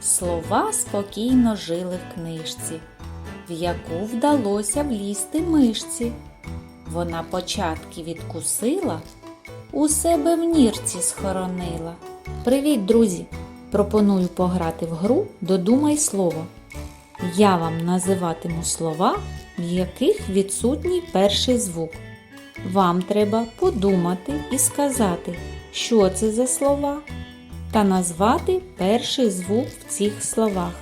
Слова спокійно жили в книжці, в яку вдалося влізти мишці. Вона початки відкусила, у себе в нірці схоронила. Привіт, друзі! Пропоную пограти в гру Додумай слово. Я вам називатиму слова, в яких відсутній перший звук. Вам треба подумати і сказати, що це за слова, та назвати перший звук в цих словах.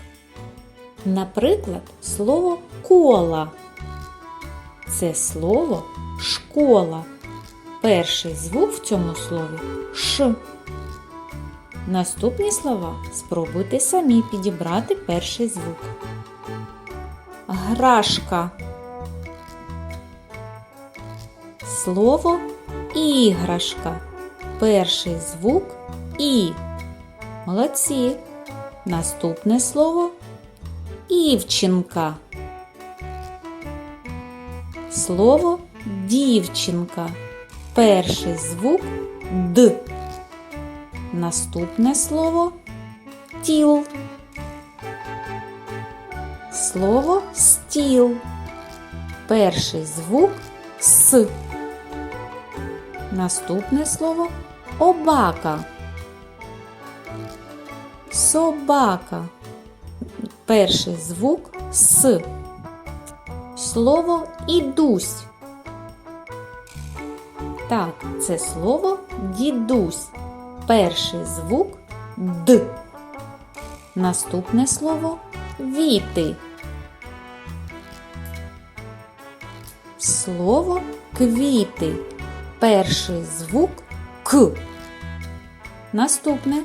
Наприклад, слово кола. Це слово школа. Перший звук в цьому слові ш. Наступні слова спробуйте самі підібрати перший звук. Грашка. Слово іграшка. Перший звук і. Молодці. Наступне слово Івчинка. Слово дівчинка. Перший звук Д. Наступне слово тіл. Слово стіл. Перший звук С. Наступне слово обака. Собака. Перший звук С. Слово ідусь. Так, це слово дідусь. Перший звук Д. Наступне слово віти. Слово квіти. Перший звук К. Наступне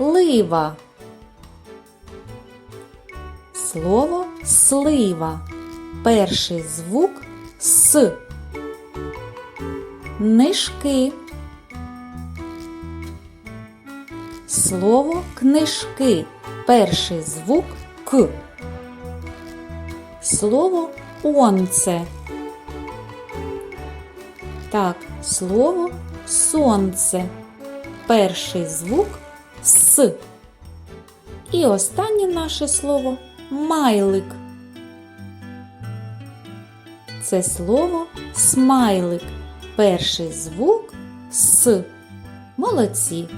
лива. Слово слива. Перший звук С. Нишки. Слово книжки. Перший звук К. Слово онце. Так, слово сонце. Перший звук С. І останнє наше слово майлик. Це слово смайлик. Перший звук С. Молодці.